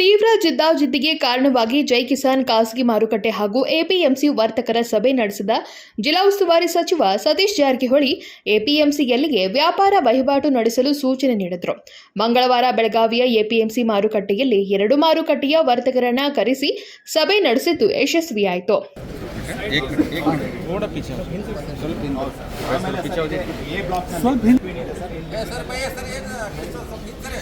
ತೀವ್ರ ಜಿದ್ದಾಜಿದ್ದಿಗೆ ಕಾರಣವಾಗಿ ಜೈ ಕಿಸಾನ್ ಖಾಸಗಿ ಮಾರುಕಟ್ಟೆ ಹಾಗೂ ಎಪಿಎಂಸಿ ವರ್ತಕರ ಸಭೆ ನಡೆಸಿದ ಜಿಲ್ಲಾ ಉಸ್ತುವಾರಿ ಸಚಿವ ಸತೀಶ್ ಜಾರಕಿಹೊಳಿ ಎಪಿಎಂಸಿಯಲ್ಲಿಗೆ ವ್ಯಾಪಾರ ವಹಿವಾಟು ನಡೆಸಲು ಸೂಚನೆ ನೀಡಿದರು. ಮಂಗಳವಾರ ಬೆಳಗಾವಿಯ ಎಪಿಎಂಸಿ ಮಾರುಕಟ್ಟೆಯಲ್ಲಿ ಎರಡು ಮಾರುಕಟ್ಟೆಯ ವರ್ತಕರನ್ನ ಕರೆಸಿ ಸಭೆ ನಡೆಸಿದ್ದು ಯಶಸ್ವಿಯಾಯಿತು.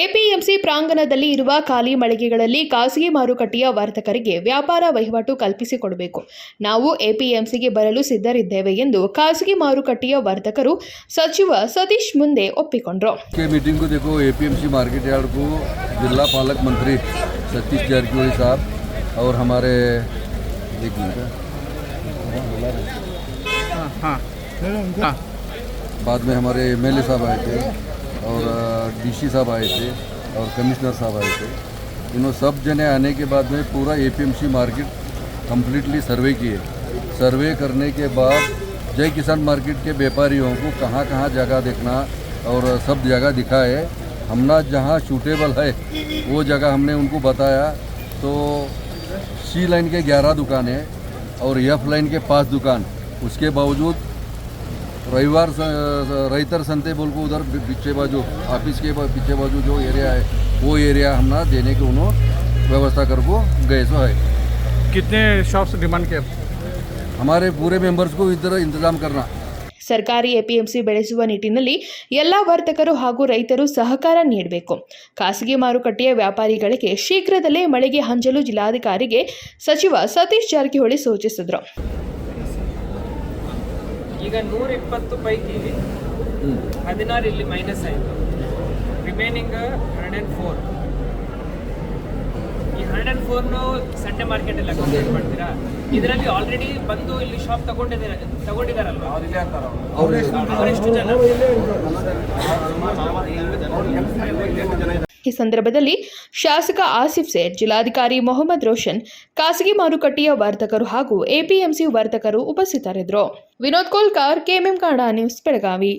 ಎಪಿಎಂಸಿ ಪ್ರಾಂಗಣದಲ್ಲಿ ಇರುವ ಖಾಲಿ ಮಳಿಗೆಗಳಲ್ಲಿ ಖಾಸಗಿ ಮಾರುಕಟ್ಟೆಯ ವರ್ತಕರಿಗೆ ವ್ಯಾಪಾರ ವಹಿವಾಟು ಕಲ್ಪಿಸಿಕೊಡಬೇಕು ನಾವು ಎಪಿಎಂಸಿಗೆ ಬರಲು ಸಿದ್ಧರಿದ್ದೇವೆ ಎಂದು ಖಾಸಗಿ ಮಾರುಕಟ್ಟೆಯ ವರ್ತಕರು ಸಚಿವ ಸತೀಶ್ ಮುಂದೆ ಒಪ್ಪಿಕೊಂಡ್ರು के मीटिंग को देखो एपीएमसी मार्केट यार्ड को जिला पालक मंत्री सतीश जारकिहोली साहब और हमारे एक मिनट हाँ हाँ बाद में हमारे एमएलए साहब आए थे और डीसी साहब आए थे और कमिश्नर साहब आए थे। इन्हों सब जने आने के बाद में पूरा एपीएमसी मार्केट कम्प्लीटली सर्वे किए। सर्वे करने के बाद जय किसान मार्केट के व्यापारियों को कहाँ कहाँ जगह देखना और सब जगह दिखा दिखाए। हमने जहाँ सूटेबल है, वो जगह हमने उनको बताया। तो सी लाइन के 11 है और एफ़ लाइन के पाँच दुकान। उसके बावजूद रविवार स- रैतर संते बोल को उधर पी- पीछे बाजू ऑफिस के बा- पीछे बाजू जो एरिया है वो एरिया हमने देने के उन्होंने व्यवस्था कर को गए सो है कितने शॉप्स डिमांड किया हमारे पूरे मेंबर्स को इधर इंतजाम करना ಸರ್ಕಾರಿ ಎಪಿಎಂಸಿ ಬೆಳೆಸುವ ನಿಟ್ಟಿನಲ್ಲಿ ಎಲ್ಲ ವರ್ತಕರು ಹಾಗೂ ರೈತರು ಸಹಕಾರ ನೀಡಬೇಕು ಖಾಸಗಿ ಮಾರುಕಟ್ಟೆಯ ವ್ಯಾಪಾರಿಗಳಿಗೆ ಶೀಘ್ರದಲ್ಲೇ ಮಳಿಗೆ ಹಂಚಲು ಜಿಲ್ಲಾಧಿಕಾರಿಗೆ ಸಚಿವ ಸತೀಶ್ ಜಾರಕಿಹೊಳಿ ಸೂಚಿಸಿದರು ಈಗ ನೂರ ಇಪ್ಪತ್ತು ಪೈಕಿ ಹದಿನಾರು ಇಲ್ಲಿ ಮೈನಸ್ ಆಯಿತು. ರಿಮೈನಿಂಗ್ ಹಂಡ್ರೆಡ್ ಆ್ಯಂಡ್ ಫೋರ್ ಈ ಹಂಡ್ರೆಡ್ ಆ್ಯಂಡ್ ಫೋರ್ನು ಸಂಡೆ ಮಾರ್ಕೆಟಲ್ಲಿ ಅಕೌಂಟ್ ಮಾಡ್ತೀರಾ? ಇದರಲ್ಲಿ ಆಲ್ರೆಡಿ ಬಂದು ಇಲ್ಲಿ ಶಾಪ್ ತಗೊಂಡಿದ್ದಾರೆ ತಗೊಂಡಿದ್ದಾರಲ್ವಾ ಅವರೆಷ್ಟು ಜನ? ಈ ಸಂದರ್ಭದಲ್ಲಿ ಶಾಸಕ ಆಸಿಫ್ ಸೇರ್ ಜಿಲ್ಲಾಧಿಕಾರಿ ಮೊಹಮ್ಮದ್ ರೋಷನ್, ಖಾಸಗಿ ಮಾರುಕಟ್ಟೆಯ ವರ್ತಕರು ಹಾಗೂ ಎಪಿಎಂಸಿ ವರ್ತಕರು ಉಪಸ್ಥಿತರಿದ್ದರು. Vinod Kolkar, KMM Kannada news Belagavi.